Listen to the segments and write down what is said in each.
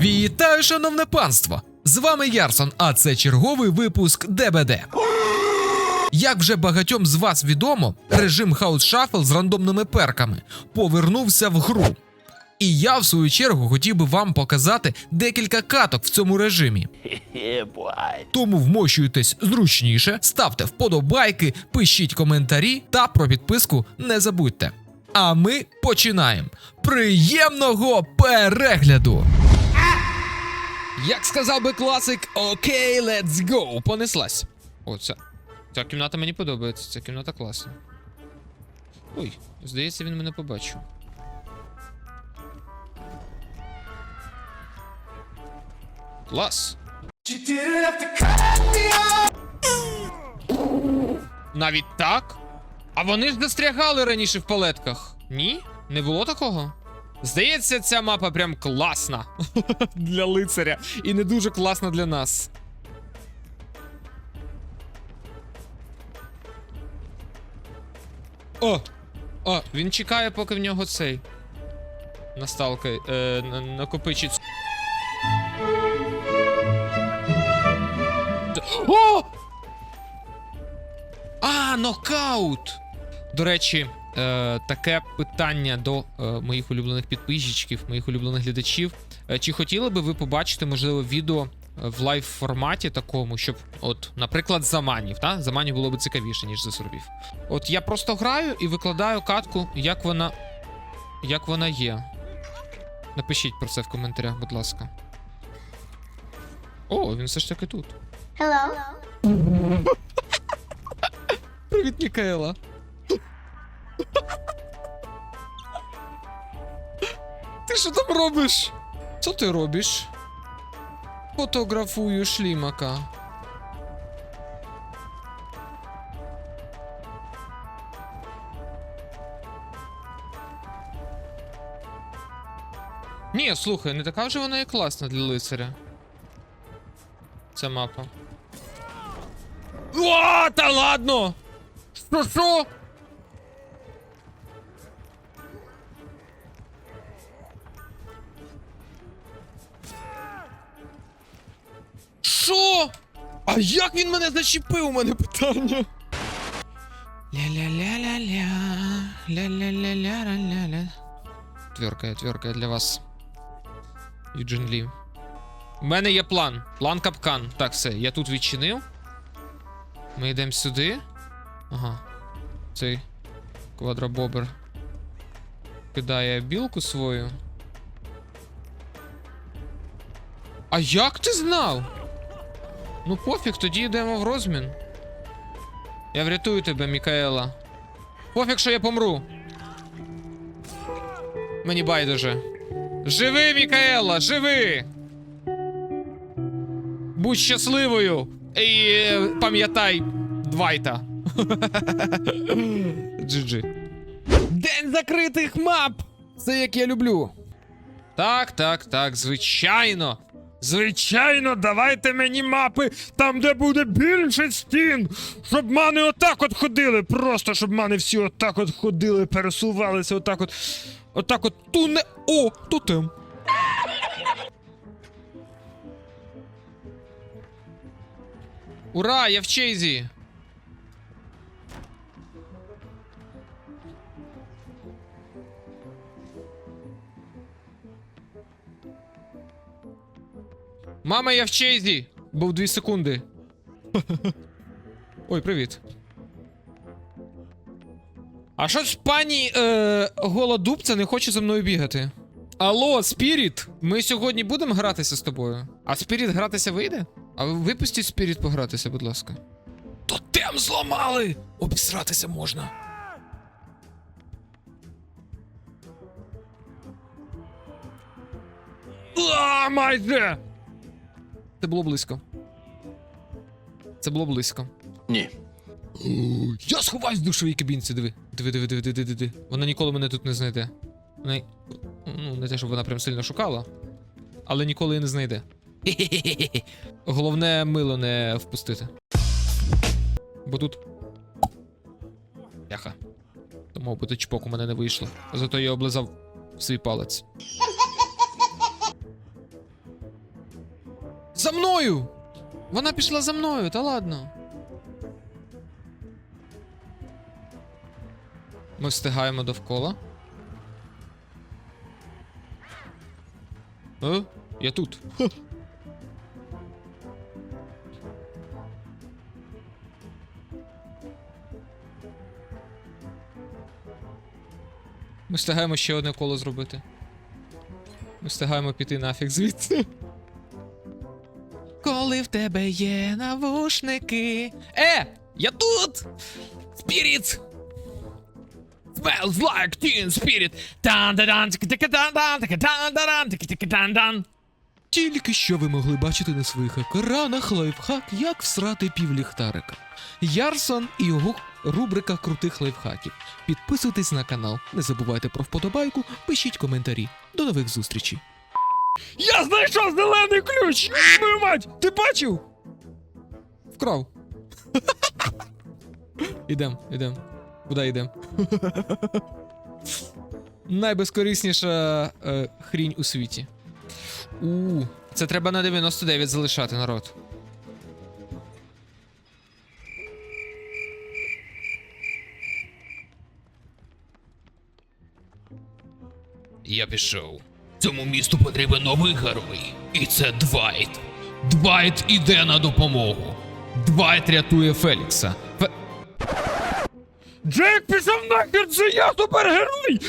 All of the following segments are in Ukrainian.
Вітаю, шановне панство! З вами Ярсон, а це черговий випуск ДБД. Як вже багатьом з вас відомо, режим House Shuffle з рандомними перками повернувся в гру. І я, в свою чергу, хотів би вам показати декілька каток в цьому режимі. Тому вмощуйтесь зручніше, ставте вподобайки, пишіть коментарі та про підписку не забудьте. А ми починаємо. Приємного перегляду! Як сказав би класик, окей, let's go, понеслась. О, ця, ця кімната мені подобається, ця кімната класна. Ой, здається, він мене побачив. Клас. Навіть так? А вони ж застрягали раніше в палетках. Ні? Не було такого? Здається, ця мапа прям класна для лицаря і не дуже класна для нас. О! О, він чекає, поки в нього цей. Насталка е, на- накопичить. О! А, нокаут! До речі, е, таке питання до е, моїх улюблених підписчиків, моїх улюблених глядачів. Е, чи хотіли би ви побачити, можливо, відео е, в лайв форматі такому, щоб, от, наприклад, заманів, та? Заманів було б цікавіше, ніж за сурбів. От я просто граю і викладаю катку, як вона. Як вона є. Напишіть про це в коментарях, будь ласка. О, він все ж таки тут. Hello. Привіт, Мікаела. Ти що там робиш? Що ти робиш? Фотографую шлімака. Ні, слухай, не така вже вона і класна для лицаря. Ця мапа. О, та ладно! Що що? Як він мене зачепив? У мене питання. Ля-ля-ля-ля-ля. Ля-ля-ля-ля-ля-ля. Тверкає, тверкає для вас. Юджин Лі. У мене є план. План капкан. Так, все, я тут відчинив. Ми йдемо сюди. Ага. Цей квадробобер кидає білку свою. А як ти знав? Ну пофіг, тоді йдемо в розмін. Я врятую тебе, Мікаела. Пофіг, що я помру. Мені байдуже. Живи, Мікаела, живи! Будь щасливою! І е, пам'ятай Двайта. GG. День закритих мап! Це як я люблю. Так, так, так, звичайно. Звичайно, давайте мені мапи там, де буде більше стін. Щоб мани отак от ходили. Просто щоб мани всі отак от ходили, пересувалися, отак от. Отак от туне. О, тотем. Ура, я в Чейзі! Мама, я в Чейзі! Був дві секунди. Ой, привіт. А що ж пані е, голодубця не хоче за мною бігати? Алло, Спіріт! Ми сьогодні будемо гратися з тобою. А Спіріт гратися вийде? А ви випустіть Спіріт погратися, будь ласка. Тотем зламали! Обісратися можна. А, майже! Це було близько. Це було близько. Ні. Я сховаюсь в душовій кабінці, диви. Диви, диви, диви, диви, диви. Вона ніколи мене тут не знайде. Вона... Ну, не те, щоб вона прям сильно шукала, але ніколи і не знайде. Головне мило не впустити. Бо тут. Яха. То мов би чпок у мене не вийшло. Зато я облизав свій палець. За мною! Вона пішла за мною, та ладно. Ми встигаємо довкола. Е? Я тут. Ми встигаємо ще одне коло зробити. Ми встигаємо піти нафіг звідси. Коли в тебе є навушники. Е! Я тут! Спіріт! Smells like teen spirit. Тільки що ви могли бачити на своїх екранах лайфхак, як всрати півліхтарика. Ярсон і його рубрика крутих лайфхаків. Підписуйтесь на канал, не забувайте про вподобайку, пишіть коментарі. До нових зустрічей. Я знайшов зелений ключ! Мою мать! Ти бачив? Вкрав. Ідем, ідем. Куди йдем? Найбезкорисніша е, хрінь у світі. У, це треба на 99 залишати, народ. Я пішов. Цьому місту потрібен новий герой. І це Двайт. Двайт іде на допомогу. Двайт рятує Фелікса. Фе... Джек пішов нахер, це я супергерой!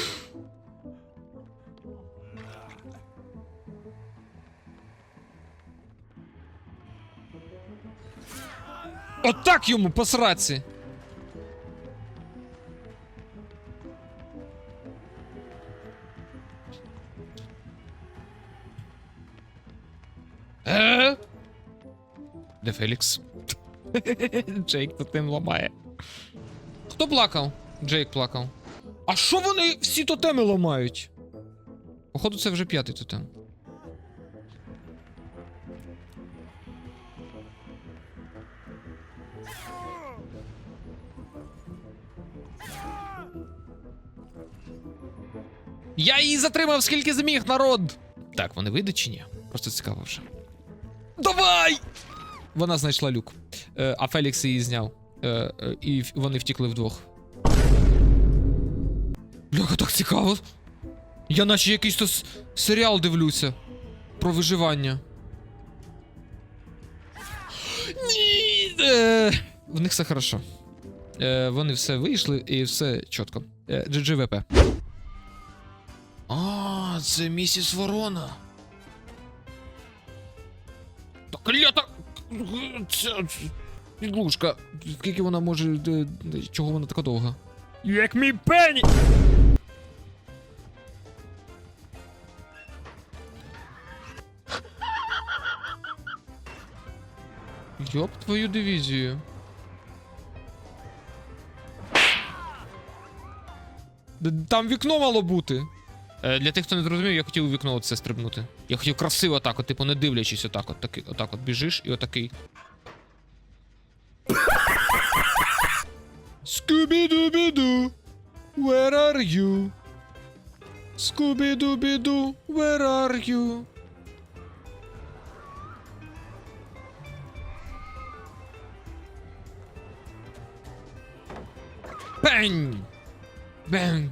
Отак йому по сраці. Фелікс? Джейк тотем ламає. Хто плакав? Джейк плакав. А що вони всі тотеми ламають? Походу, це вже п'ятий тотем. Я її затримав, скільки зміг, народ! Так, вони вийдуть чи ні? Просто цікаво вже. Давай! Вона знайшла люк. Е, а Фелікс її зняв. Е, е, і вони втікли вдвох. Бляха, так цікаво. Я наче якийсь то серіал дивлюся. Про виживання. Ні. В них все хорошо. Вони все вийшли і все чітко. GGVP. А, це місіс Ворона. Та клята! Ця підлужка. Скільки вона може. де- Чого вона така довга? Як мій пені! Йоп твою дивізію. Там вікно мало бути. Е, для тих, хто не зрозумів, я хотів у вікно оце стрибнути. Я хотів красиво так, от, типу, не дивлячись, отак, от, таки, отак от біжиш і отакий. Scooby-Dooby-Doo, where are you? Scooby-Dooby-Doo, where are you? Бень! Бень,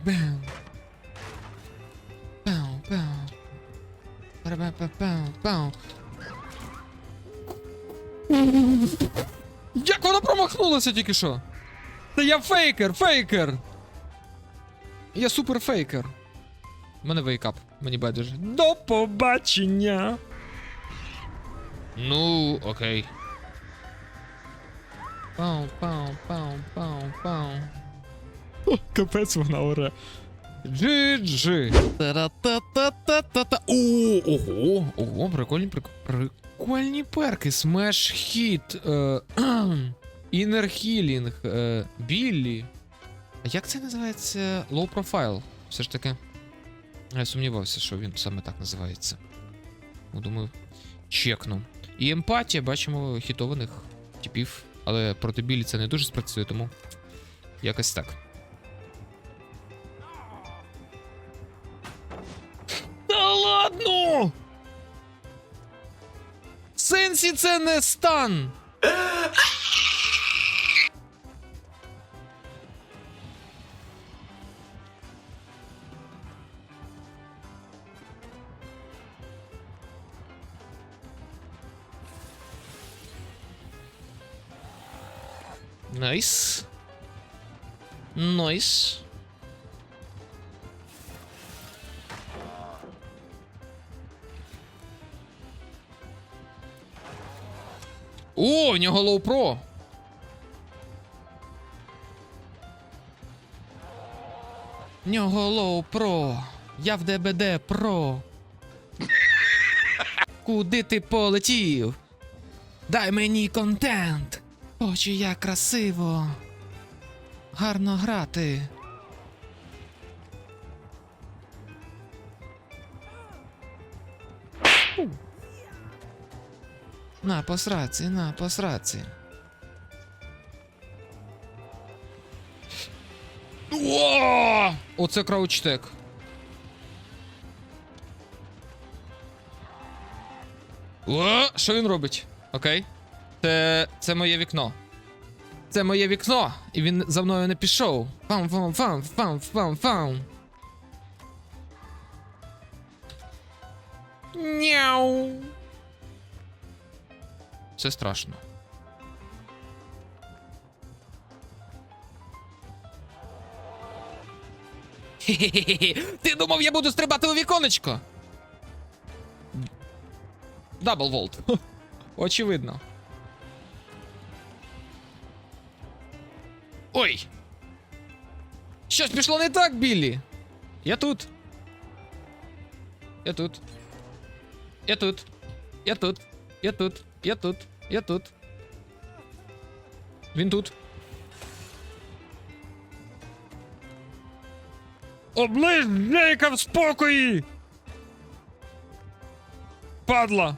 Як вона промахнулася тільки що? Та я фейкер, фейкер! Я супер фейкер. У мене вейкап, мені байдуже. До побачення! Ну, окей. Пау, пау, пау, пау, пау. Капець вона оре. GG. О, ого, ого, прикольні, прик- прикольні перки. Е, кхм, Inner Healing, е, Біллі. А як це називається? Low Profile. Все ж таки. Я сумнівався, що він саме так називається. Ну, думаю, чекну. І емпатія, бачимо хітованих типів. Але проти білі це не дуже спрацює, тому якось так. Ладно! сенсі це не стан? Найс. О, в нього лоу про. Нього лоу про. Я в ДБД про. Куди ти полетів? Дай мені контент. Очі як красиво. Гарно грати. На посраці, на посраці. О! Оце краучтек. Що він робить? Окей. Це, це моє вікно. Це моє вікно, і він за мною не пішов. Фам, фам, фам, фам, фам, фам. Няу. Це страшно. Хе-хе-хе. Ти думав, я буду стрибати у віконечко? Дабл волт. Очевидно. Ой! Щось пішло не так, Біллі. Я тут. Я тут. Я тут. Я тут. Я тут. Я тут. Я тут. Він тут. Оближ Джейка в спокої! Падла!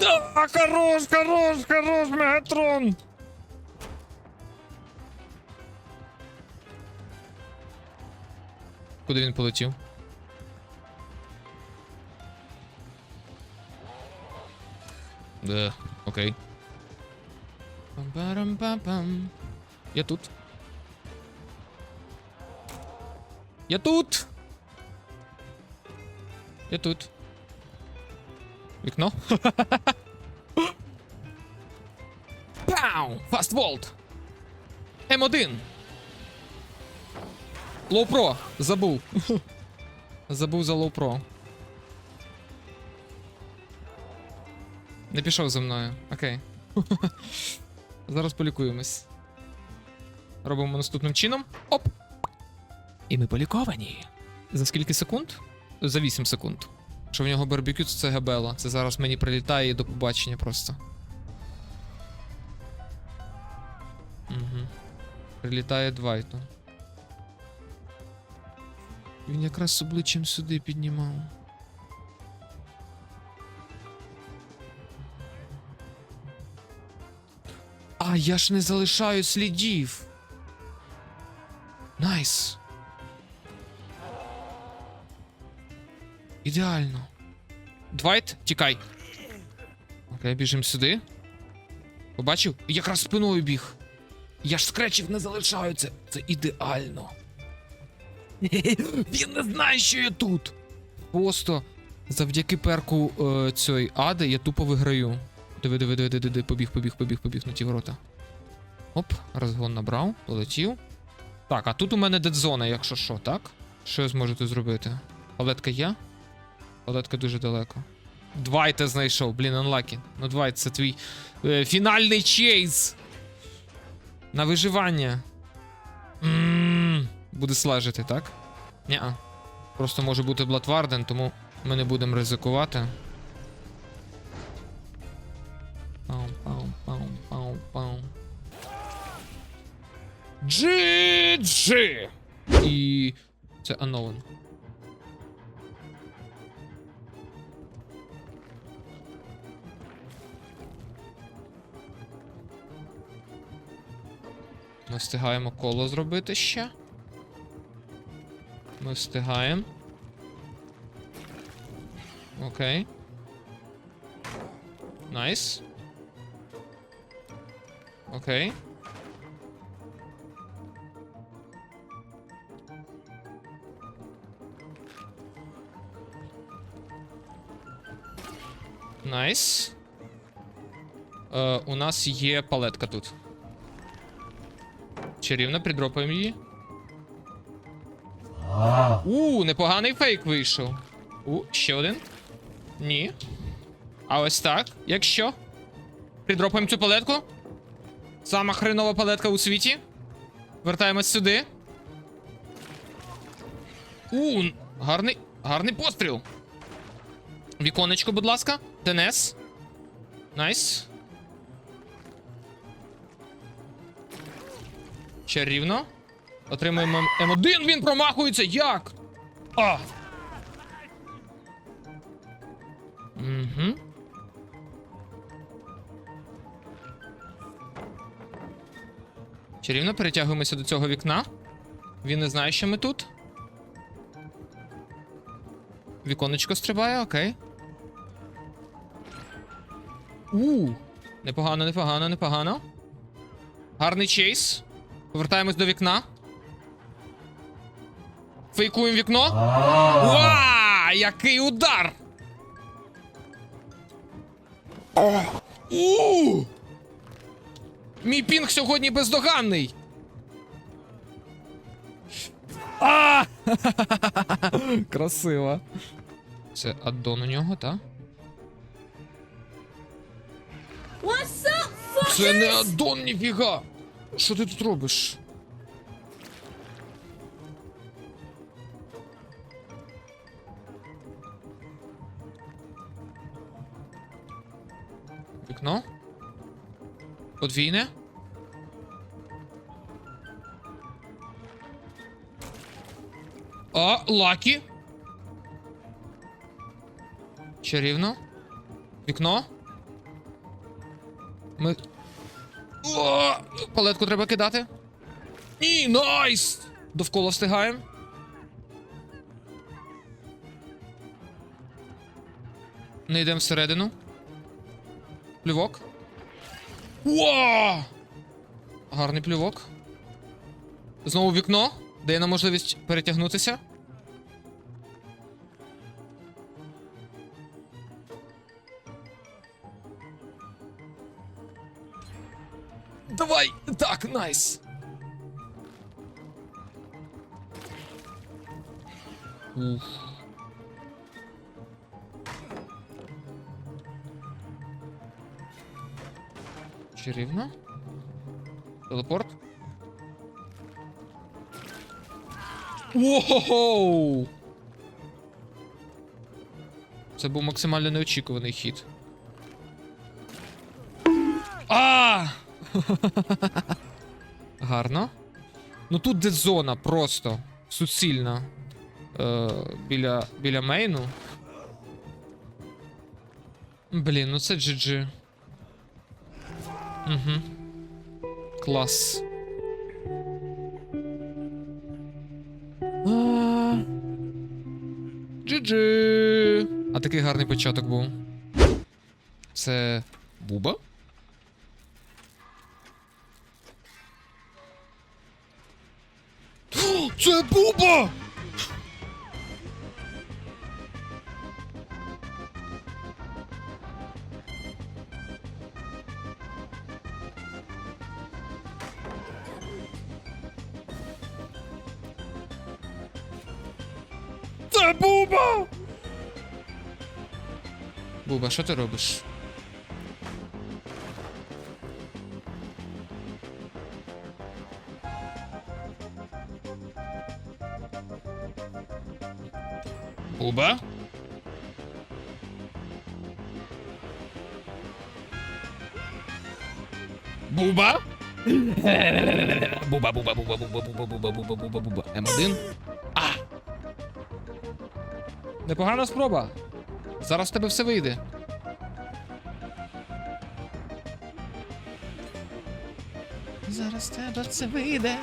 Да, хорош, хорош, хорош, Мегатрон! Куди він полетів? Да, окей. Пам-парам-пам-пам. Я тут. Я тут. Я тут. Вікно. Пау! Фастволт! М1! Лоу Про! Забув. Забув за Лоу Про. Не пішов за мною. Окей. Зараз полікуємось. Робимо наступним чином. Оп! І ми поліковані. За скільки секунд? За 8 секунд. Що в нього барбекю, то це габела. Це зараз мені прилітає і до побачення просто. Угу. Прилітає Двайту. Він якраз з обличчям сюди піднімав. А, я ж не залишаю слідів. Найс. Ідеально. Двайт, тікай. Окей, біжимо сюди. Побачив? Якраз спиною біг. Я ж скречів не залишаю це. Це ідеально. Він не знає, що я тут. Просто завдяки перку е, цієї ади я тупо виграю. Диви, диви, диви, диви, диви, побіг, побіг, побіг, побіг на ті ворота. Оп, розгон набрав, полетів. Так, а тут у мене дедзона, якщо що, так? Що я зможу тут зробити? Палетка є? Палетка дуже далеко. Двайта знайшов, блін, анлакі. Ну, Двайт, це твій е, фінальний чейз. На виживання. Ммм, буде слажити, так? Ня. Просто може бути Бладварден, тому ми не будемо ризикувати. Пау, пау, пау, пау, пау. GG! І це Unknown. Ми встигаємо коло зробити ще. Ми встигаємо. Окей. Найс. Окей. Найс. Е, у нас є палетка тут. Чарівно, придропаємо її. У, непоганий фейк вийшов. У, ще один. Ні. А ось так. Якщо. Придропаємо цю палетку. Сама хренова палетка у світі. Вертаємось сюди. У, гарний, гарний постріл. Віконечко, будь ласка. ТНС. Найс. Чарівно. Отримуємо М1, він промахується. Як? А. Угу. Чарівно перетягуємося до цього вікна. Він не знає, що ми тут. Віконечко стрибає, окей. У, непогано, непогано, непогано. Гарний чейс. Повертаємось до вікна. Фейкуємо вікно. Ва! Який удар! У! Мій пінг сьогодні бездоганний. А! Красиво. Це аддон у нього, так? Це не аддон, ніфіга! Що ти тут робиш? Вікно? Подвійне? А, лакі. Чарівно. Вікно. Ми. Палетку треба кидати. Ні, найс! Довкола встигаємо. Не йдемо всередину. Плювок. Уа! Гарний плювок. Знову вікно. Дає нам можливість перетягнутися. Найс! Уф. Телепорт. Воу! Це був максимально неочікуваний хід. А! Гарно. Ну тут де зона просто суцільна. Е, біля, біля мейну. Блін, ну це GG. Угу. Клас. GG. А такий гарний початок був. Це Буба? Це Буба! Це Буба! Буба, що ти робиш? Буба? Буба? Буба, буба, буба, буба, буба, буба, буба, буба, буба. М1. А! Непогана спроба. Зараз в тебе все вийде. зараз тебе це вийде.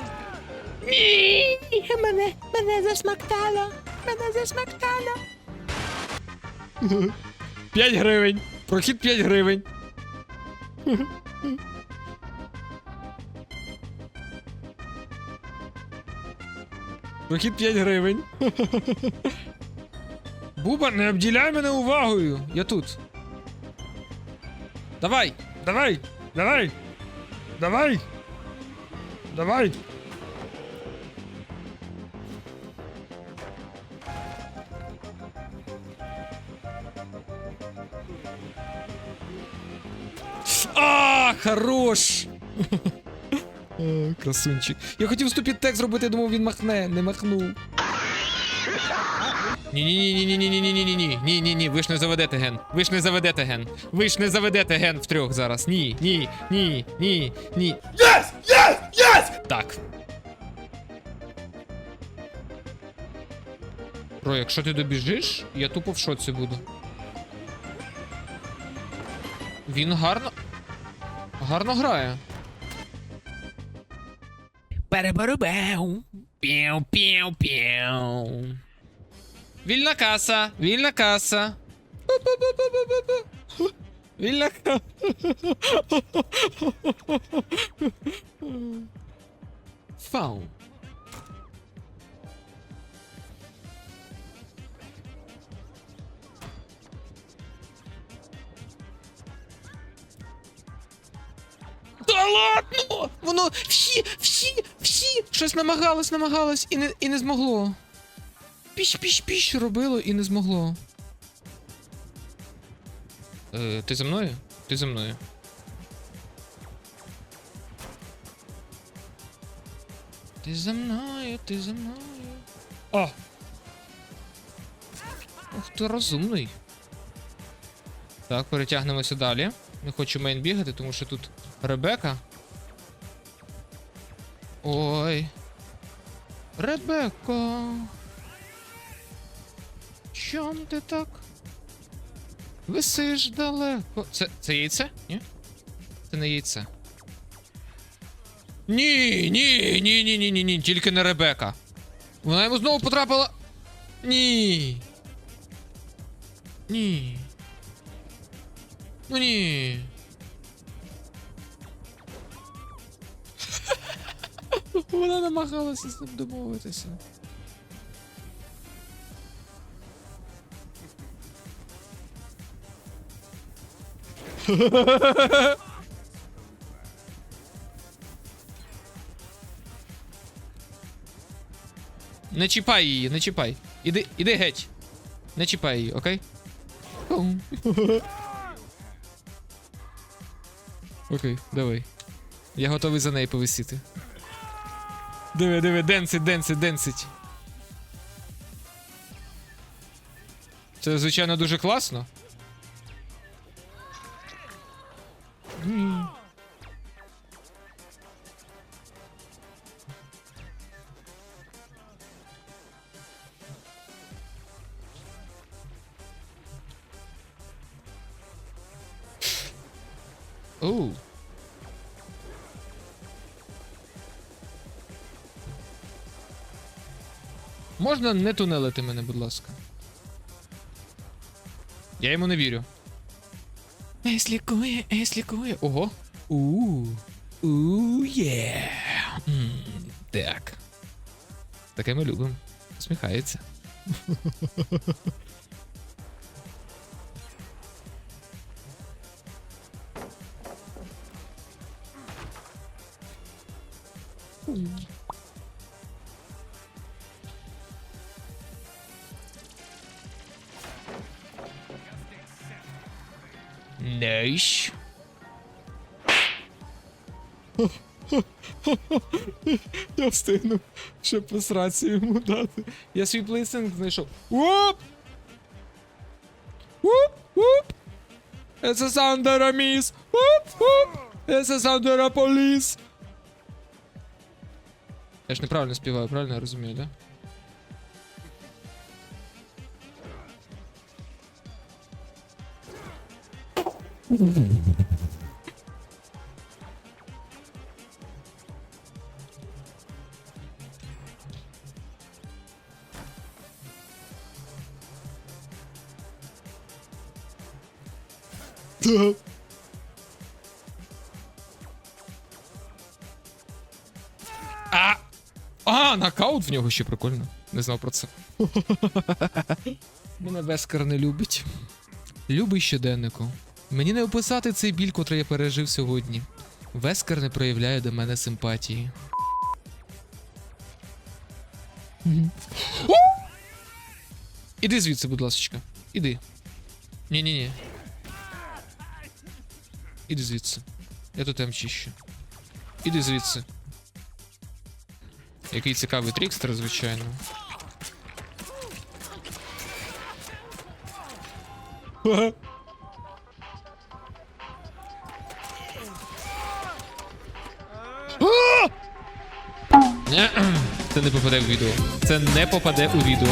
Ні, мене, мене засмактало, мене засмактало. 5 гривень. Прохід 5 гривень. Прохід 5 гривень. Буба, не обділяй мене увагою. Я тут. Давай, давай, давай. Давай. Давай. Хорош! О, красунчик. Я хотів ступід текст зробити, думав, він махне, не махнув. Ні-ні-ні-ні-ні-ні-ні-ні-ні-ні. Ні-ні-ні, ви ж не заведете ген. Ви ж не заведете ген. Ви ж не заведете ген в трьох зараз. Ні, ні, ні, ні, ні. Yes! Yes! Yes! Так. Бро, якщо ти добіжиш, я тупо в шоці буду. Він гарно. Гарно грає. Переборубеу. Піу, піу, піу. Вільна каса, вільна каса. Пу-пу-пу-пу-пу-пу. Вільна каса. Фау. Та ладно! Воно всі, всі, всі щось намагалось, намагалось і не, і не змогло. Піш-піш-піш робило і не змогло. Е, ти за мною? Ти за мною. Ти за мною, ти за мною. О! Ох, ти розумний. Так, перетягнемося далі. Не хочу мейн бігати, тому що тут Ребека. Ой. Ребеко. Чом ти так? Висиш далеко. Це. це яйце? Ні? Це не яйце. Ні, ні, ні, ні, ні, ні, ні, тільки не Ребека. Вона йому знову потрапила. Ні. Ні. Ну ні. Вона намагалася з ним домовитися. Не чіпай її, не чіпай. Іди, іди геть. Не чіпай її, окей? Окей, давай. Я готовий за неї повисіти. Диви, диви, денсить, денсить, денсить. Це, звичайно, дуже класно. Можна не тунелити мене, будь ласка. Я йому не вірю. Ес лікує, ес лікує. Ого. У. У є. Так. Таке ми любимо. Сміхається. Тріщ. Я встигну ще посраці йому дати. Я свій плейсинг знайшов. Уп! Уп! Уп! Це Сандера Міс! Уп! Уп! Це Сандера Поліс! Я ж неправильно співаю, правильно я розумію, да? А! А, нокаут в нього ще прикольно. Не знав про це. Мене Вескер не любить. Любий щоденнику. Мені не описати цей біль, котрий я пережив сьогодні. Вескер не проявляє до мене симпатії. Іди звідси, будь ласка. Іди. Ні-ні-ні. Іди звідси. Я тут чищу. Іди звідси. Який цікавий трікстер, звичайно. Це не попаде в відео. Це не попаде у відео.